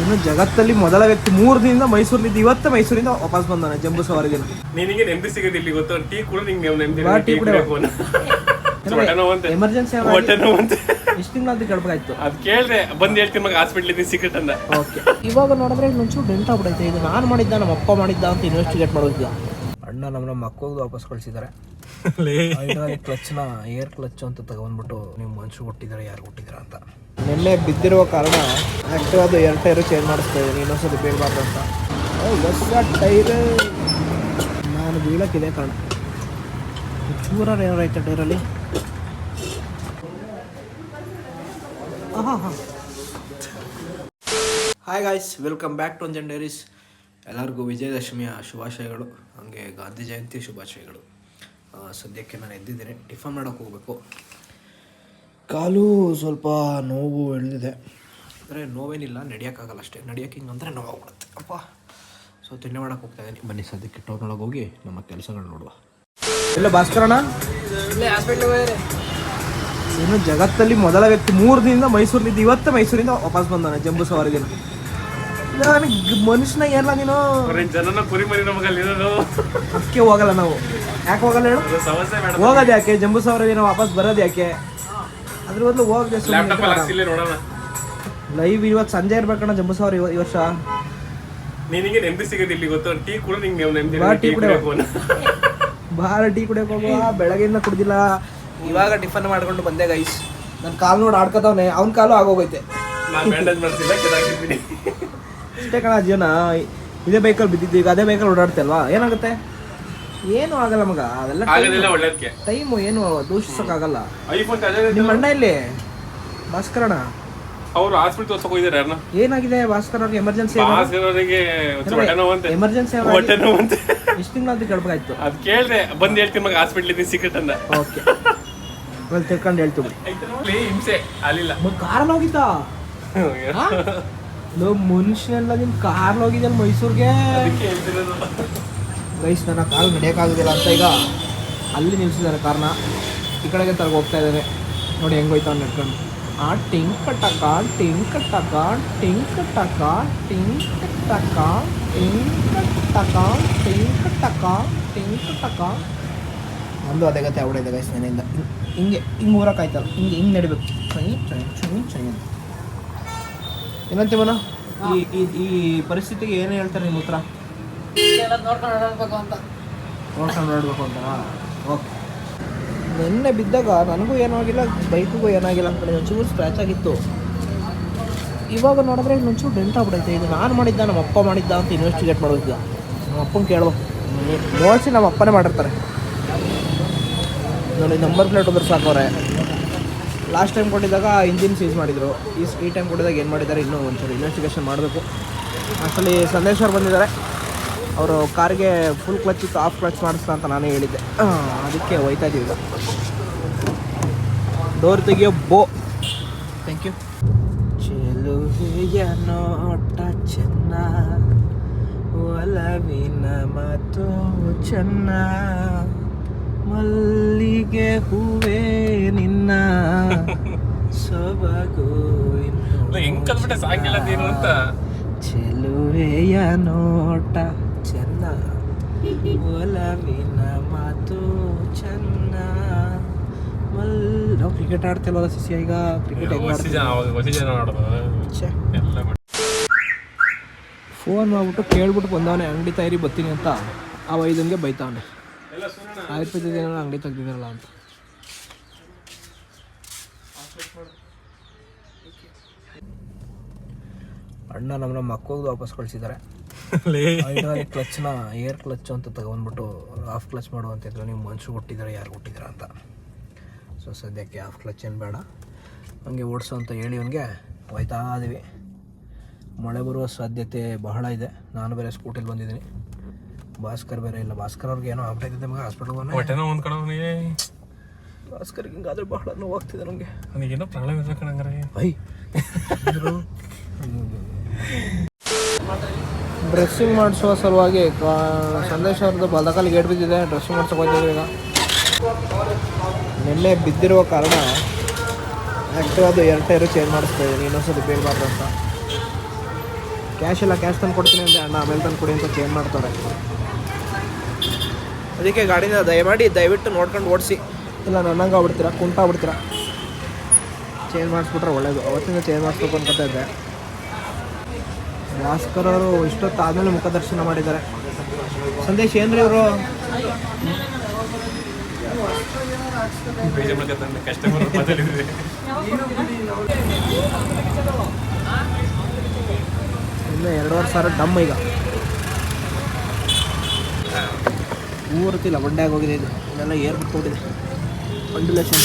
ಇನ್ನು ಜಗತ್ತಲ್ಲಿ ಮೊದಲ ವ್ಯಕ್ತಿ ಮೂರು ದಿನದಿಂದ ಮೈಸೂರಿನಿಂದ ಇವತ್ತು ಮೈಸೂರಿಂದ ವಾಪಸ್ ಬಂದಾನೆ ಜಂಬೂ ಸವಾರಿಗೆ. ನಿನಗೆ ನೆಮ್ಮದಿ ಸಿಗೋದು ಇಲ್ಲಿ ಗೊತ್ತು. ಟೀ ಕೂಡ ನಿಂಗೆ ನೆಮ್ಮದಿ ಬಾ, ಟೀ ಕುಡಿಯೋ. ನೋವಂತೆ ಎಮರ್ಜೆನ್ಸಿ ಇಷ್ಟು ತಿಂಗಳು ಅಂತ. ಕೇಳ್ಬೇಕಾಯ್ತು ಅದ್ ಕೇಳ್ದೆ ಬಂದ್ ಹೇಳ್ತೀನಿ ಮಗ ಹಾಸ್ಪಿಟ್ಲ್ ಇದ್ದೀನಿ ಸೀಕ್ರೆಟ್ ಓಕೆ. ಇವಾಗ ನೋಡಿದ್ರೆ ಒಂಚೂರು ಡೆಂಟ್ ಆಗ್ಬಿಡೈತೆ. ಇದು ನಾನು ಮಾಡಿದ್ದ ನಮ್ಮ ಅಪ್ಪ ಮಾಡಿದ್ದ ಅಂತ ಇನ್ವೆಸ್ಟಿಗೇಟ್ ಮಾಡೋದಿಲ್ಲ. ಅಣ್ಣ ನಮ್ಮನ್ನ ಮಕ್ಕಳಿಗೆ ವಾಪಸ್ ಕಳಿಸಿದ್ದಾರೆ ಕ್ಲಚ್ನ ಏರ್ ಕ್ಲಚ್ ಅಂತ ತಗೊಂಡ್ಬಿಟ್ಟು ನೀವು ಮನುಷ್ಯರು ಕೊಟ್ಟಿದ್ದಾರೆ ಯಾರು ಕೊಟ್ಟಿದ್ದೀರಾ ಅಂತ. ನಿನ್ನೆ ಬಿದ್ದಿರುವ ಕಾರಣ ಆಕ್ಟಿವ್ ಅದು ಎರಡು ಟೈರು ಚೇಂಜ್ ಮಾಡಿಸ್ತಾ ಇದ್ದೀನಿ ಇನ್ನೊಂದ್ಸತಿ ಬೀಳಬಾರ್ದು ಅಂತ. ಹೊಸ ಟೈರ್ ನಾನು ಬೀಳಕ್ಕಿದೆ ಕಾರಣ ಚೂರ ಏನಾರು ಐತೆ ಟೈರಲ್ಲಿ ಹಾಂ ಹಾಂ hi guys welcome back to Anjan diaries ಎಲ್ಲರಿಗೂ ವಿಜಯದಶಮಿಯ ಶುಭಾಶಯಗಳು ಹಾಗೆ ಗಾಂಧಿ ಜಯಂತಿ ಶುಭಾಶಯಗಳು. ಸದ್ಯಕ್ಕೆ ನಾನು ಎದ್ದಿದ್ದೇನೆ ಟಿಫನ್ ಮಾಡೋಕ್ಕೆ ಹೋಗಬೇಕು. ಕಾಲು ಸ್ವಲ್ಪ ನೋವು ಎಳೆದಿದೆ. ಅಂದರೆ ನೋವೇನಿಲ್ಲ ನಡೆಯೋಕ್ಕಾಗಲ್ಲ ಅಷ್ಟೇ. ನಡೆಯೋಕೆ ಹಿಂಗಂದರೆ ನೋವಾಗ್ಬಿಡುತ್ತೆ ಅಪ್ಪ. ಸೊ ತಿಂಡಿ ಮಾಡೋಕೆ ಹೋಗ್ತಾ ಇದ್ದೀನಿ. ಬನ್ನಿ ಸದ್ಯಕ್ಕೆ ಟೌನೊಳಗೆ ಹೋಗಿ ನಮ್ಮ ಕೆಲಸಗಳು ನೋಡುವ. ಇಲ್ಲ ಭಾಸ್ಕರಣ ಇನ್ನು ಜಗತ್ತಲ್ಲಿ ಮೊದಲ ವ್ಯಕ್ತಿ ಮೂರು ದಿನದಿಂದ ಮೈಸೂರಿನಿಂದ ಇವತ್ತು ಮೈಸೂರಿಂದ ವಾಪಸ್ ಬಂದಾನೆ ಜಂಬೂ ಸವಾರಿಗೆ. ನನಗೆ ಮನುಷ್ಯನ ಏನಲ್ಲ ನೀನು? ಅದಕ್ಕೆ ಹೋಗಲ್ಲ ನಾವು. ಯಾಕೆ ಹೋಗಲ್ಲ ಹೇಳು? ಹೋಗೋದು ಯಾಕೆ? ಜಂಬೂ ಸವಾರಿಗೆ ವಾಪಸ್ ಬರೋದು ಯಾಕೆ? ಅದ್ರ ಬದಲು ಹೋಗದೆ ಲೈವ್ ಇವತ್ತು ಸಂಜೆ ಇರ್ಬೇಕಣ್ಣ ಜಂಬು ಸಾವಿರ ಈ ವರ್ಷ. ನಿನಗೆ ನೆಮ್ಮದಿ ಸಿಗೋದು ಇಲ್ಲಿ ಗೊತ್ತು. ಟೀ ಕೂಡ ನಿಂಗೆ ನೆಮ್ಮದಿ ಟೀ ಟೀ ಕುಡಿಯೋ. ಕುಡಿಬೇಕು ಭಾಳ ಟೀ ಕುಡಿಯೋಕೆ ಹೋಗುವ ಬೆಳಗ್ಗೆಯಿಂದ ಕುಡ್ದಿಲ್ಲ. ಇವಾಗ ಟಿಫನ್ ಮಾಡ್ಕೊಂಡು ಬಂದೆ ಗೈಸ್ ನನ್ನ ಕಾಲು ನೋಡಿ ಆಡ್ಕೊತಾವನೆ. ಅವ್ನ ಕಾಲು ಆಗೋಗೈತೆ ಅಷ್ಟೇ ಕಣ ಜೀವನ. ಇದೇ ಬೈಕಲ್ಲಿ ಬಿದ್ದಿದ್ದು ಈಗ ಅದೇ ಬೈಕಲ್ಲಿ ಓಡಾಡ್ತಲ್ವಾ ಏನಾಗುತ್ತೆ? ಏನು ಆಗಲ್ಲ ಮಗ ಅದೆಲ್ಲ ಆಗೋದಿಲ್ಲ ಒಳ್ಳೇದಕ್ಕೆ ಟೈಮು ಏನು ದೂಷಿಸೋಕ್ಕಾಗಲ್ಲ. ಐಫೋನ್ ನಿಮ್ಮ ಅಣ್ಣ ಇಲ್ಲಿ ಭಾಸ್ಕರಣ ಅವರು ಹಾಸ್ಪಿಟಲ್ ತೋರ್ಸಕ್ ಹೋಗಿದ್ದಾರೆ ಅಣ್ಣ ಏನಾಗಿದೆ ಭಾಸ್ಕರ್ ಅವ್ರಿಗೆ ಎಮರ್ಜೆನ್ಸಿ ಭಾಸ್ಕರವರಿಗೆ ಹೊಟ್ಟೆ ನೋವಂತೆ ಎಮರ್ಜೆನ್ಸಿ ಹೊಟ್ಟೆ ನೋವಂತೆ ಇಷ್ಟು ತಿಂಗಳು ಅಂತ ಕೇಳ್ಬೇಕಾಯ್ತು ಅದ್ ಕೇಳಿದೆ ಬಂದು ಹೇಳ್ತೀನಿ ಮಗ ಹಾಸ್ಪಿಟ್ಲ್ ಇದ್ದೀನಿ ಸೀಕ್ರೆಟ್ ಅಂದ ಓಕೆ ಆಮೇಲೆ ತಿಳ್ಕೊಂಡು ಹೇಳ್ತೀವಿ ಅಲ್ಲಿ ಹಿಂಸೆ ಅಲ್ಲಿಲ್ಲ. ಕಾರಲ್ಲಿ ಹೋಗಿದ್ದ? ಲೋ ಮನುಷ್ಯನೆಲ್ಲ ನಿಮ್ ಕಾರ್ ಹೋಗಿದ್ಯಲ್ಲ ಮೈಸೂರಿಗೆ? ಗೈಸ್ ನನ್ನ ಕಾಲು ನಡೆಯೋಕ್ಕಾಗೋದಿಲ್ಲ ಅಂತ ಈಗ ಅಲ್ಲಿ ನಿಲ್ಲಿಸಿದ್ದಾರೆ ಕಾರಣ. ಈ ಕಡೆಗೆ ತರಗೆ ಹೋಗ್ತಾ ಇದ್ದಾರೆ. ನೋಡಿ ಹೆಂಗೋಯ್ತು ಅವ್ನು ನಡ್ಕೊಂಡು. ಆ ಟಿಂಕ್ ಟಕ ಟಿಂಕ್ ಟಕ ಟಿಂಕ್ ಟಕ ಟಿಂಕ್ ಟಕ ಟಿಂಕ್ ಟಕ ಟಿಂಕ್ ಟಕ ಟಿಂಕ್ ಟಕ ಒಂದು ಅದೇ ಗತೆ ಇದೆ ಗೈಸ್ ನನ್ನಿಂದ ಹಿಂಗೆ ಹಿಂಗೆ ಊರಕ್ಕಾಯ್ತಲ್ಲ ಹಿಂಗೆ ಹಿಂಗೆ ನಡಿಬೇಕು. ಚೈ ಚೈ ಚೈ ಚೈ ಅಂತ. ಏನಂತೀವನ ಈ, ಈ- ಈ ಪರಿಸ್ಥಿತಿಗೆ ಏನು ಹೇಳ್ತಾರೆ ನಿಮ್ಮ ಉತ್ತರ ನೋಡ್ಕೊಂಡು ನೋಡ್ಬೇಕು ಅಂತ. ಓಕೆ ನಿನ್ನೆ ಬಿದ್ದಾಗ ನನಗೂ ಏನಾಗಿಲ್ಲ ಆಗಿಲ್ಲ ಬೈಕಿಗೂ ಏನಾಗಿಲ್ಲ ಅಂದ್ಕೊಳ್ಳಿ ಒಂಚೂರು ಸ್ಕ್ರಾಚ್ ಆಗಿತ್ತು. ಇವಾಗ ನೋಡಿದ್ರೆ ಇನ್ನೊಂಚೂರು ಡೆಂಟ್ ಆಗ್ಬಿಡೈತೆ. ಇದು ನಾನು ಮಾಡಿದ್ದ ನಮ್ಮ ಅಪ್ಪ ಮಾಡಿದ್ದ ಅಂತ ಇನ್ವೆಸ್ಟಿಗೇಟ್ ಮಾಡೋದಿದ್ದ ನಮ್ಮ ಅಪ್ಪನ ಕೇಳಬೇಕು ನೋಡಿಸಿ ನಮ್ಮ ಅಪ್ಪನೇ ಮಾಡಿರ್ತಾರೆ. ನೋಡಿ ನಂಬರ್ ಪ್ಲೇಟ್ ಹೋದ್ರೆ ಸಾಕವ್ರೆ ಲಾಸ್ಟ್ ಟೈಮ್ ಕೊಟ್ಟಿದ್ದಾಗ ಇಂಜಿನ್ ಸೀಸ್ ಮಾಡಿದರು. ಈ ಈ ಟೈಮ್ ಕೊಟ್ಟಿದಾಗ ಏನು ಮಾಡಿದ್ದಾರೆ ಇನ್ನೂ ಒಂಚೂರು ಇನ್ವೆಸ್ಟಿಗೇಷನ್ ಮಾಡಬೇಕು. ಆ್ಯಕ್ಚುಲಿ ಸಂದೇಶ್ ಅವ್ರು ಬಂದಿದ್ದಾರೆ. ಅವರು ಕಾರ್ಗೆ ಫುಲ್ ಕ್ಲಚ್ ಇತ್ತು ಆಫ್ ಕ್ಲಚ್ ಮಾಡಿಸ್ತಾ ಅಂತ ನಾನೇ ಹೇಳಿದ್ದೆ. ಅದಕ್ಕೆ ಹೋಯ್ತಾ ಇದ್ದೀವಿ ಈಗ. ಡೋರ್ ತೆಗಿಯೋ ಬೋ. ಥ್ಯಾಂಕ್ ಯು ಚೆಲುವೆಯ ನೋಟ ಚೆನ್ನ ಒಲವಿನ ಮಾತು ಚೆನ್ನ ಮಲ್ಲಿಗೆ ಹೂವೇ ನಿನ್ನ ಸೊಬಗು ಹೆಂಗ್ ಕಲ್ಬಿಟ್ಟೆ ಸಾಕಿಲ್ಲ ಏನು ಅಂತ. ಚೆಲುವೆಯ ನೋಟ ಚೆನ್ನ ಒಲವಿನ ಮಾತು ಚೆನ್ನ ನಾವು ಕ್ರಿಕೆಟ್ ಆಡ್ತಿಲ್ವಲ್ಲ ಸಿಸಿ ಈಗ? ಕ್ರಿಕೆಟ್. ಫೋನ್ ಮಾಡ್ಬಿಟ್ಟು ಕೇಳ್ಬಿಟ್ಟು ಬಂದವನೆ ಅಂಗಡಿ ತಯಾರಿ ಬರ್ತೀನಿ ಅಂತ. ಆ ವೈದ್ಯನ್ಗೆ ಬೈತಾವನೆ. ಆಯುರ್ವೇದಿನ ಅಂಗಡಿ ತೆಗ್ದಿದ್ದಾರಲ್ಲ ಅಂತ. ಅಣ್ಣ ನಮ್ಮನ್ನ ಮಕ್ಕೋದು ವಾಪಸ್ ಕಳಿಸಿದ್ದಾರೆ. ಹೈಡ್ರಾಲಿಕ್ ಕ್ಲಚ್ನ ಏರ್ ಕ್ಲಚ್ ಅಂತ ತಗೊಂಡ್ಬಿಟ್ಟು ಆಫ್ ಕ್ಲಚ್ ಮಾಡು ಅಂತಿದ್ರು ನೀವು ಮನುಷ್ಯರು ಕೊಟ್ಟಿದ್ದಾರೆ ಯಾರು ಕೊಟ್ಟಿದ್ರ ಅಂತ. ಸೊ ಸದ್ಯಕ್ಕೆ ಆಫ್ ಕ್ಲಚ್ ಏನು ಬೇಡ. ಹಂಗೆ ಓಡಿಸು ಅಂತ ಹೇಳಿ ಅವನಿಗೆ ಹೋಯ್ತಾ ಇದೀವಿ. ಮಳೆ ಬರುವ ಸಾಧ್ಯತೆ ಬಹಳ ಇದೆ. ನಾನು ಬೇರೆ ಸ್ಕೂಟಿಲಿ ಬಂದಿದ್ದೀನಿ. ಭಾಸ್ಕರ್ ಬೇರೆ ಇಲ್ಲ. ಭಾಸ್ಕರ್ ಅವ್ರಿಗೆ ಏನೋ ಆಗ್ಬಿಟ್ಟಿದೆ ನಮಗೆ ಹಾಸ್ಪಿಟಲ್ ನೋವು ಅಂದ್ಕೊಂಡು ಅವನಿಗೆ. ಭಾಸ್ಕರ್ಗೆ ಹಿಂಗಾದ್ರೆ ಬಹಳ ನೋವಾಗ್ತಿದೆ ನಮಗೆ. ಏನೋ ಪ್ರಾಬ್ಲಮ್ ಇದೆ ಕಣಂಗಾರೆ ಐ. ಡ್ರೆಸ್ಸಿಂಗ್ ಮಾಡಿಸುವ ಸಲುವಾಗಿ ಸಂದೇಶ್ ಅವ್ರದ್ದು ಬಲಕಾಲಿ ಗೇಟ್ ಬಿದ್ದಿದೆ ಡ್ರೆಸ್ಸಿಂಗ್ ಮಾಡ್ಸೋಕೆ ಈಗ. ನಿನ್ನೆ ಬಿದ್ದಿರುವ ಕಾರಣ ಅದು ಎರಡು ಟೈರು ಚೇಂಜ್ ಮಾಡಿಸ್ತಾ ಇದ್ದೀನಿ, ಇನ್ನೊಂದ್ಸತಿ ಬೀಳಬಾರ್ದು ಅಂತ. ಕ್ಯಾಶ್ ಇಲ್ಲ ಕ್ಯಾಶ್ ತಂದು ಕೊಡ್ತೀನಿ ಅಂದರೆ ಅಣ್ಣ ಆಮೇಲೆ ತಂದು ಕೊಡಿ ಅಂತ ಚೇಂಜ್ ಮಾಡ್ತಾರೆ. ಅದಕ್ಕೆ ಗಾಡಿನ ದಯಮಾಡಿ, ದಯವಿಟ್ಟು ನೋಡ್ಕೊಂಡು ಓಡಿಸಿ. ಇಲ್ಲ, ನನ್ನಂಗೆ ಆಗ್ಬಿಡ್ತೀರಾ, ಕುಂಟಾಗ್ಬಿಡ್ತೀರಾ? ಚೇಂಜ್ ಮಾಡಿಸ್ಬಿಟ್ರೆ ಒಳ್ಳೇದು. ಅವತ್ತಿಂದ ಚೇಂಜ್ ಮಾಡಿಸ್ಬೇಕು ಅನ್ಕೊತಾ ಇದ್ದೆ. ಭಾಸ್ಕರ್ ಅವರು ಇಷ್ಟೊತ್ತು ಆದಮೇಲೆ ಮುಖದರ್ಶನ ಮಾಡಿದ್ದಾರೆ. ಸಂದೇಶ್ ಏನ್ರಿ ಮಾತಾಡಿದ್ರೆ ಇನ್ನು ಎರಡೂವರೆ ಸಾವಿರ ಡಮ್ ಈಗ. ಮೂರ್ತಿಲ್ಲ ಲಬಂಡೆ ಹೋಗಿದೆ ಇದು. ಇದೆಲ್ಲ ಏರ್ಬಿಟ್ಟು ಹೋಗಿದೆ ಅಂಡುಲೇಷನ್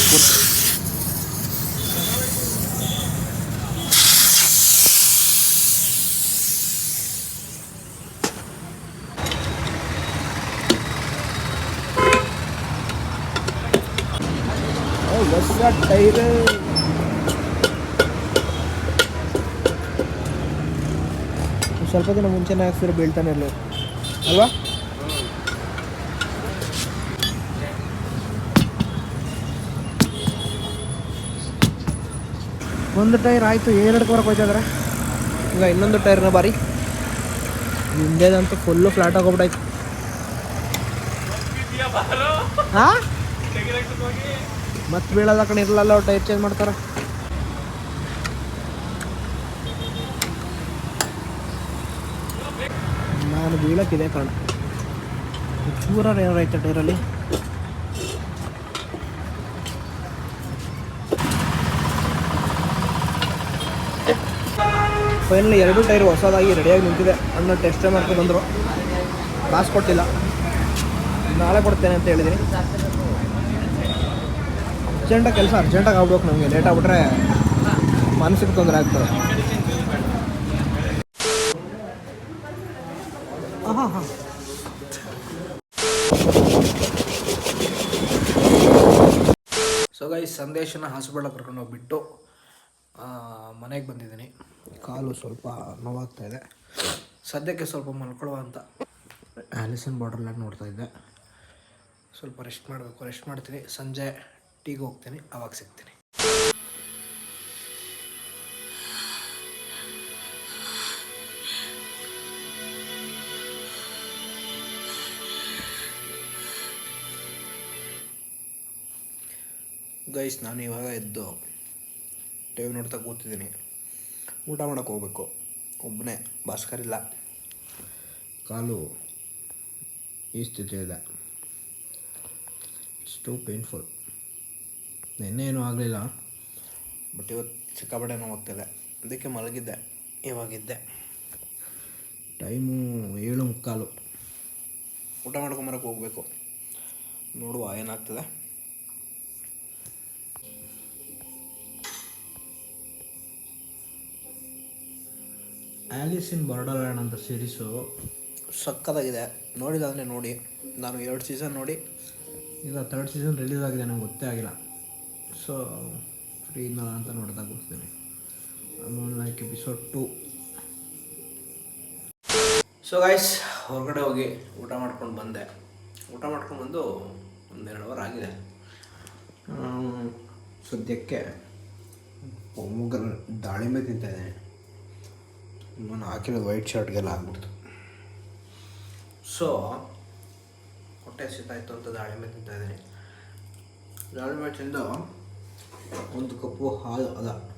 ಹೊಸ ಟೈರ್ ಸ್ವಲ್ಪ ದಿನ ಮುಂಚೆನೇ ಹಾಕ್ಸಿದ್ರೆ ಬೀಳ್ತಾನೆ ಇರಲಿ. ಅಲ್ವಾ? ಒಂದು ಟೈರ್ ಆಯಿತು ಎರಡು ಕೊರಕ್ಕೆ ಹೋಯ್ತಾ ಇದಾರೆ? ಈಗ ಇನ್ನೊಂದು ಟೈರ್ನ ಬಾರಿ. ಹಿಂದೆದಂತೂ ಫುಲ್ಲು ಫ್ಲಾಟ್ ಆಗೋಗ್ಬಿಟ್ಟಾಯ್ತು ಹಾಂ ಮತ್ತೆ ಬೀಳೋದ ಕಡೆ ಇರಲ್ಲ ಟೈರ್ ಚೇಂಜ್ ಮಾಡ್ತಾರೆ? ನಾನು ಬೀಳಕ್ಕಿದೆ ಕಣ. ಚೂರ ಏನಾರು ಐತೆ ಟೈರಲ್ಲಿ? ಫೈನಲಿ ಎರಡು ಟೈರ್ ಹೊಸದಾಗಿ ರೆಡಿಯಾಗಿ ನಿಂತಿದೆ. ಅಣ್ಣ ಟೆಸ್ಟ್ ಮಾಡ್ಕೊಂಡು ಬಂದರು. ಕಾಸು ಕೊಟ್ಟಿಲ್ಲ. ನಾಳೆ ಕೊಡ್ತೇನೆ ಅಂತ ಹೇಳಿದ್ದೀನಿ ಅರ್ಜೆಂಟಾಗಿ ಕೆಲಸ, ಅರ್ಜೆಂಟಾಗಿ ಆಗ್ಬೇಕು ನಮಗೆ. ಲೇಟ್ ಆಗ್ಬಿಟ್ರೆ ಮಾನಸಿಕ ತೊಂದರೆ ಆಗ್ತದೆ. ಹಾಂ ಹಾಂ ಸೊ ಗೈ ಸಂದೇಶನ ಹಾಸ್ಪಿಟಲ್ ಕರ್ಕೊಂಡು ಹೋಗ್ಬಿಟ್ಟು ಮನೆಗೆ ಬಂದಿದ್ದೀನಿ. ಕಾಲು ಸ್ವಲ್ಪ ನೋವಾಗ್ತಾ ಇದೆ. ಸದ್ಯಕ್ಕೆ ಸ್ವಲ್ಪ ಮಲ್ಕೊಳ್ಳುವ ಅಂತ ಆಲಿಸನ್ ಬಾರ್ಡ್ರಲ್ಲಾಗಿ ನೋಡ್ತಾ ಇದ್ದೆ. ಸ್ವಲ್ಪ ರೆಸ್ಟ್ ಮಾಡಬೇಕು. ರೆಸ್ಟ್ ಮಾಡ್ತೀನಿ. ಸಂಜೆ ಟೀಗೆ ಹೋಗ್ತೇನೆ, ಅವಾಗ ಸಿಗ್ತೇನೆ. ಗೈಸ್ ನಾನು ಇವಾಗ ಎದ್ದು ಟಿವಿ ನೋಡ್ತಾ ಕೂತಿದ್ದೀನಿ. ಊಟ ಮಾಡೋಕೆ ಹೋಗ್ಬೇಕು. ಒಬ್ಬನೇ ಭಾಸ್ಕರ್ ಇಲ್ಲ. ಕಾಲು ಈ ಸ್ಥಿತಿ ಇದೆ ಇಟ್ಸ್ ಟು ಪೇನ್ಫುಲ್ ನಿನ್ನೆ ಏನೂ ಆಗಲಿಲ್ಲ ಬಟ್ ಇವತ್ತು ಸಿಕ್ಕಾಪಟ್ಟೆ ನೋವಾಗ್ತಿದೆ ಅದಕ್ಕೆ ಮಲಗಿದ್ದೆ. ಇವಾಗಿದ್ದೆ. ಟೈಮು ಏಳು ಮುಕ್ಕಾಲು. ಊಟ ಮಾಡ್ಕೊಂಬರಕ್ಕೆ ಹೋಗಬೇಕು. ನೋಡುವ ಏನಾಗ್ತದೆ. ಆ್ಯಲಿಸ್ ಇನ್ ಬರ್ಡರ್ ಲ್ಯಾಂಡ್ ಅಂತ ಸೀರೀಸು ಸಕ್ಕತ್ತಾಗಿದೆ. ನೋಡಿದಾದರೆ ನೋಡಿ. ನಾನು ಎರಡು ಸೀಸನ್ ನೋಡಿ. ಈಗ ತರ್ಡ್ ಸೀಸನ್ ರಿಲೀಸ್ ಆಗಿದೆ ನಂಗೆ ಗೊತ್ತೇ ಆಗಿಲ್ಲ. ಸೊ ಫ್ರೀ ಇದ್ದಲ್ಲ ಅಂತ ನೋಡ್ತಾ ಕೂರ್ತೀನಿ like episode two so guys ಹೊರಗಡೆ ಹೋಗಿ ಊಟ ಮಾಡ್ಕೊಂಡು ಬಂದೆ. ಊಟ ಮಾಡ್ಕೊಂಡು ಬಂದು ಒಂದೆರಡು ಅವರ್ ಆಗಿದೆ. ಸದ್ಯಕ್ಕೆ ಒಮ್ಮಗಲ್ ದಾಳಿಂಬೆ ತಿಂತಾ ಇದ್ದೇನೆ. ನಾನು ಹಾಕಿರೋದು ವೈಟ್ ಶರ್ಟ್ಗೆಲ್ಲ ಆಗ್ಬಿಡ್ತು. ಸೊ ಹೊಟ್ಟೆ ಸಿತಾಯ್ತು ಅಂತ ದಾಳಿಂಬೆ ತಿಂತಾ ಇದ್ದೀನಿ. ದಾಳಿಂಬೆ ತಿಂದು ಒಂದು ಕಪ್ಪು ಹಾಲು ಅದ.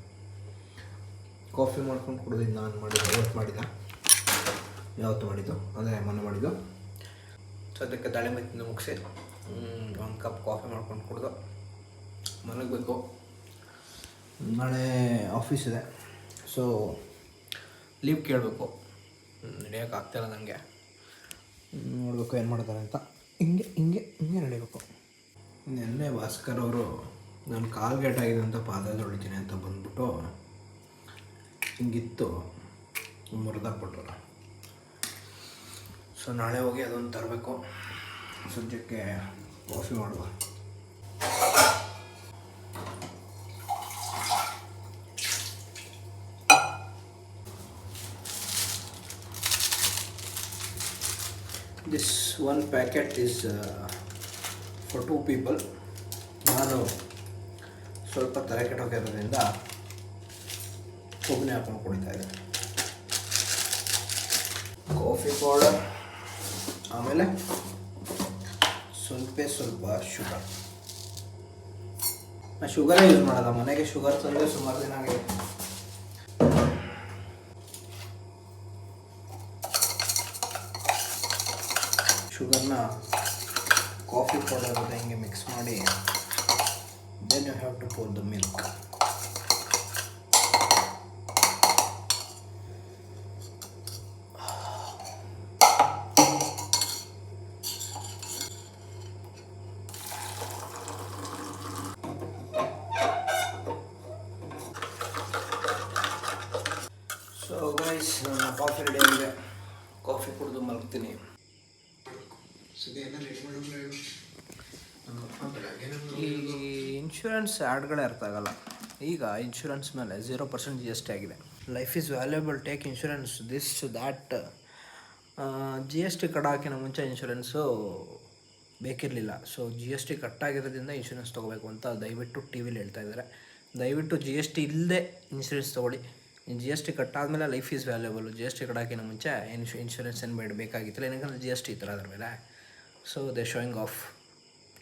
ಕಾಫಿ ಮಾಡ್ಕೊಂಡು ಕುಡಿದಿದ್ದು ನಾನು ಮಾಡಿದ ಇವತ್ತು ಮಾಡಿದ್ದೆ ಯಾವತ್ತು ಮಾಡಿದ್ದು? ಅದೇ ಮೊನ್ನೆ ಮಾಡಿದ್ದು. ಅದಕ್ಕೆ ದಾಳಿಂಬೆ ತಿಂದು ಮುಗಿಸಿ ಒಂದು ಕಪ್ ಕಾಫಿ ಮಾಡ್ಕೊಂಡು ಕುಡ್ದು ಮಲಗಬೇಕು ನಾಳೆ ಆಫೀಸ್ ಇದೆ. ಸೊ, ಲೀವ್ ಕೇಳಬೇಕು. ನಡೆಯೋಕೆ ಆಗ್ತಾಯಿಲ್ಲ ನನಗೆ ನೋಡಬೇಕು ಏನು ಮಾಡ್ತಾರೆ ಅಂತ. ಹಿಂಗೆ ಹಿಂಗೆ ಹಿಂಗೆ ನಡಿಬೇಕು ನಿನ್ನೆ ಭಾಸ್ಕರ್ ಅವರು ನಾನು ಕಾಲು ಗೇಟಾಗಿದೆ ಅಂತ ಪಾದ ತೊಳಿತೀನಿ ಅಂತ ಬಂದ್ಬಿಟ್ಟು ಹಿಂಗಿತ್ತು ಮುರಿದಾಕ್ಬಿಟ್ರು ಸೊ ನಾಳೆ ಹೋಗಿ ಅದೊಂದು ತರಬೇಕು. ಸದ್ಯಕ್ಕೆ ಕಾಫಿ ಮಾಡುವ. This one packet is for two people ನಾನು ಸ್ವಲ್ಪ ತಲೆ ಕೆಟ್ಟೋಗಿರೋದ್ರಿಂದ ಒಬ್ಬನೇ ಹಾಕೊಂಡು ಕುಡಿತಾ ಇದ್ದಾರೆ. ಕಾಫಿ ಪೌಡರ್ ಆಮೇಲೆ ಸ್ವಲ್ಪ ಸ್ವಲ್ಪ ಶುಗರ್ ನಾ ಶುಗರೇ ಯೂಸ್ ಮಾಡಲ್ಲ, ಮನೆಗೆ ಶುಗರ್ ತಂದರೆ ಸುಮಾರು ದಿನ ಆಗಿದೆ ಶುಗರ್ನ ಕಾಫಿ ಪೌಡರ್ ಜೊತೆ ಹಿಂಗೆ ಮಿಕ್ಸ್ ಮಾಡಿ then you have to pour the milk so guys ನನ್ನ ಕಾಫಿ ರೆಡಿ ಆಗಿದೆ ಕಾಫಿ ಕುಡಿದು ಮಲಗ್ತೀನಿ ಈ ಇನ್ಶೂರೆನ್ಸ್ ಆ್ಯಡ್ಗಳೇ ಅರ್ಥ ಆಗಲ್ಲ. ಈಗ ಇನ್ಶೂರೆನ್ಸ್ ಮೇಲೆ zero percent G S T ಆಗಿದೆ. Life is valuable take insurance this that G S T cut ಮುಂಚೆ ಇನ್ಶೂರೆನ್ಸು ಬೇಕಿರಲಿಲ್ಲ. ಸೊ ಜಿ ಎಸ್ ಟಿ ಕಟ್ಟಾಗಿರೋದ್ರಿಂದ ಇನ್ಶೂರೆನ್ಸ್ ತೊಗೋಬೇಕು ಅಂತ ದಯವಿಟ್ಟು ಟಿ ವಿಲಿ ಹೇಳ್ತಾ ಇದ್ದಾರೆ. ದಯವಿಟ್ಟು ಜಿ ಎಸ್ ಟಿ ಇಲ್ಲದೆ ಇನ್ಶೂರೆನ್ಸ್ ತೊಗೊಳ್ಳಿ. G S T ಕಟ್ಟಾದಮೇಲೆ life is valuable G S T ಕಟ್ಟಾಕಿನ ಮುಂಚೆ ಇನ್ಶು ಇನ್ಶೂರೆನ್ಸ್ ಏನು ಬೇಡ, ಬೇಕಾಗಿತ್ತಿಲ್ಲ ಜಿ ಎಸ್ ಟಿ ಇತ್ತು ಅದ್ರ ಮೇಲೆ. So they showing of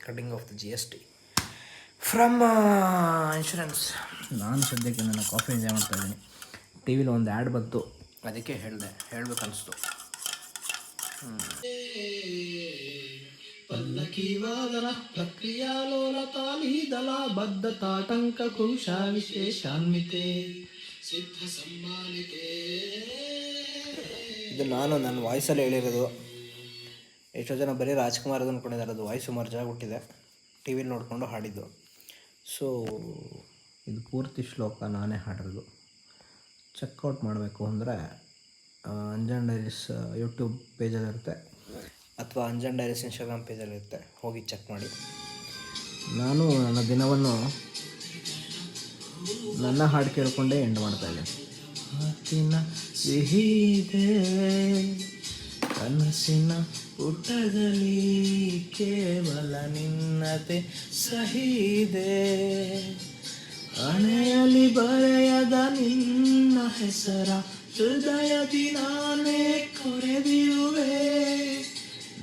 cutting of the G S T from insurance ನಾನು ಸದ್ಯಕ್ಕೆ ನನ್ನ ಕಾಫಿ ಎಂಜಾಯ್ ಮಾಡ್ತಾ ಇದ್ದೀನಿ. ಟಿ ವಿಲಿ ಒಂದು ಆ್ಯಡ್ ಬಂತು. ಅದಕ್ಕೆ ಹೇಳಿದೆ ಹೇಳ್ಬೇಕು ಅನಿಸ್ತು ಪಲ್ಲಕೀವಾದನ ಪ್ರಕ್ರಿಯಾಲೋಲ ತಾಲೀದಲ ಬದ್ಧ ತಾಟಂಕ ಕೃಶ ವಿಶೇಷಾನ್ವಿತೆ ಸಿದ್ಧ ಸಮ್ಮಾನಿತೆ ಇದು ನಾನು ನನ್ನ ವಾಯ್ಸಲ್ಲಿ ಹೇಳಿರೋದು. ಎಷ್ಟೋ ಜನ ಬರೀ ರಾಜ್ಕುಮಾರ್ ಅದನ್ನು ಅನ್ಕೊಂಡಿದ್ದಾರೆ ಅದು ಸುಮಾರು ಜಾಗ ಹುಟ್ಟಿದೆ. ಟಿ ವಿಲಿ ನೋಡಿಕೊಂಡು ಹಾಡಿದ್ದು. ಸೊ ಇದು ಪೂರ್ತಿ ಶ್ಲೋಕ ನಾನೇ ಹಾಡಿರೋದು ಚೆಕ್ಔಟ್ ಮಾಡಬೇಕು ಅಂದರೆ ಅಂಜನ್ ಡೈರೀಸ್ ಯೂಟ್ಯೂಬ್ ಪೇಜಲ್ಲಿರುತ್ತೆ ಅಥವಾ ಅಂಜನ್ ಡೈರೀಸ್ ಇನ್ಸ್ಟಾಗ್ರಾಮ್ ಪೇಜಲ್ಲಿರುತ್ತೆ ಹೋಗಿ ಚೆಕ್ ಮಾಡಿ. ನಾನು ನನ್ನ ದಿನವನ್ನು ನನ್ನ ಹಾಡು ಕೇಳಿಕೊಂಡೇ ಎಂಡ್ ಮಾಡ್ತಾ ಇದ್ದೀನಿ. ಮಾತಿನ ಸಿಹಿದೆ ಕನಸಿನ ಪುಟದಲ್ಲಿ ಕೇವಲ ನಿನ್ನತೆ ಸಹಿದೆ. ಹಣೆಯಲ್ಲಿ ಬರೆಯದ ನಿನ್ನ ಹೆಸರ, ಹೃದಯದಿ ನಾನೇ ಕೊರೆದಿರುವೆ.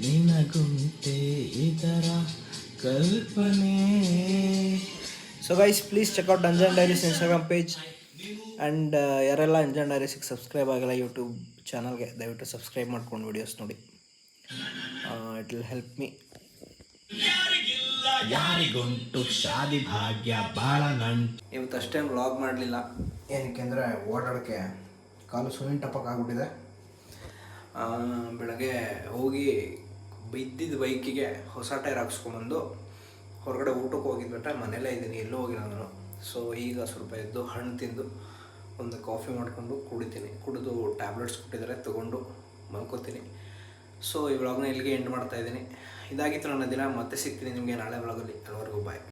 ನಿನಗುಂಟೆ ಇದರ ಕಲ್ಪನೆ. So guys please check out Anjan diaries Instagram page and ಯಾರೆಲ್ಲ ಅಂಜನ್ ಡೈರೀಸಿಗೆ ಸಬ್ಸ್ಕ್ರೈಬ್ ಆಗಿಲ್ಲ ಯೂಟ್ಯೂಬ್ ಚಾನಲ್ಗೆ ದಯವಿಟ್ಟು ಸಬ್ಸ್ಕ್ರೈಬ್ ಮಾಡ್ಕೊಂಡು ವಿಡಿಯೋಸ್ ನೋಡಿ. ಇಟ್ ವಿಲ್ ಹೆಲ್ಪ್ ಮೀ ಯಾರಿಗುಂಟು ಶಾದಿ ಭಾಗ್ಯ ಬಾಳ ನಂಟು. ಇವತ್ತು ಅಷ್ಟೇ ವ್ಲಾಗ್ ಮಾಡಲಿಲ್ಲ. ಏನಕ್ಕೆ ಅಂದರೆ ಓಡಾಡೋಕ್ಕೆ ಕಾಲು ಸುನಿನ್ ಟಪಕ್ ಆಗ್ಬಿಟ್ಟಿದೆ. ಆ, ಬೆಳಗ್ಗೆ ಹೋಗಿ ಬಿದ್ದಿದ್ದ ಬೈಕಿಗೆ ಹೊಸ ಟೈರ್ ಹಾಕ್ಸ್ಕೊಂಬಂದು ಹೊರಗಡೆ ಊಟಕ್ಕೆ ಹೋಗಿದ್ಬಿಟ್ರೆ ಮನೆಯಲ್ಲೇ ಇದ್ದೀನಿ ಎಲ್ಲೂ ಹೋಗಿಲ್ಲ ನಾನು. ಸೊ ಈಗ ಸ್ವಲ್ಪ ಎದ್ದು ಹಣ್ಣು ತಿಂದು ಒಂದು ಕಾಫಿ ಮಾಡಿಕೊಂಡು ಕುಡಿತೀನಿ. ಕುಡಿದು ಟ್ಯಾಬ್ಲೆಟ್ಸ್ ಕೊಟ್ಟಿದ್ದಾರೆ, ತೊಗೊಂಡು ಮಲ್ಕೋತೀನಿ. ಸೊ ಈ ವ್ಲಾಗ್ನ ಇಲ್ಲಿಗೆ ಎಂಡ್ ಮಾಡ್ತಾ ಇದ್ದೀನಿ. ಇದಾಗಿತ್ತು ನನ್ನ ದಿನ. ಮತ್ತೆ ಸಿಗ್ತೀನಿ ನಿಮಗೆ ನಾಳೆ ವ್ಲಾಗಲ್ಲಿ ಅಲ್ಲಿವರೆಗೂ ಬಾಯ್